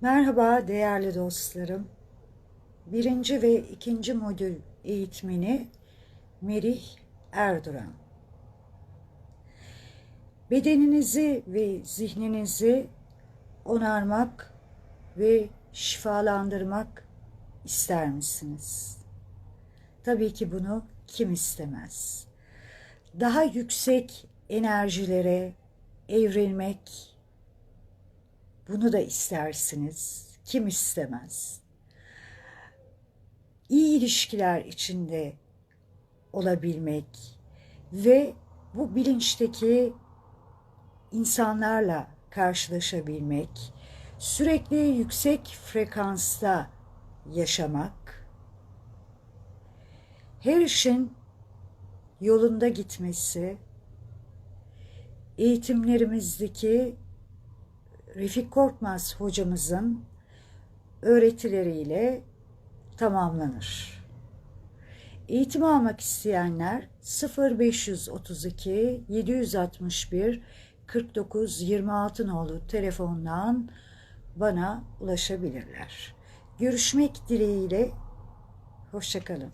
Merhaba değerli dostlarım. Birinci ve ikinci modül eğitmeni Merih Erduran. Bedeninizi ve zihninizi onarmak ve şifalandırmak ister misiniz? Tabii ki bunu kim istemez? Daha yüksek enerjilere evrilmek, bunu da istersiniz. Kim istemez? İyi ilişkiler içinde olabilmek ve bu bilinçteki insanlarla karşılaşabilmek, sürekli yüksek frekansta yaşamak, her işin yolunda gitmesi, eğitimlerimizdeki Refik Korkmaz hocamızın öğretileriyle tamamlanır. Eğitim almak isteyenler 0532 761 49 26 nolu telefondan bana ulaşabilirler. Görüşmek dileğiyle, hoşçakalın.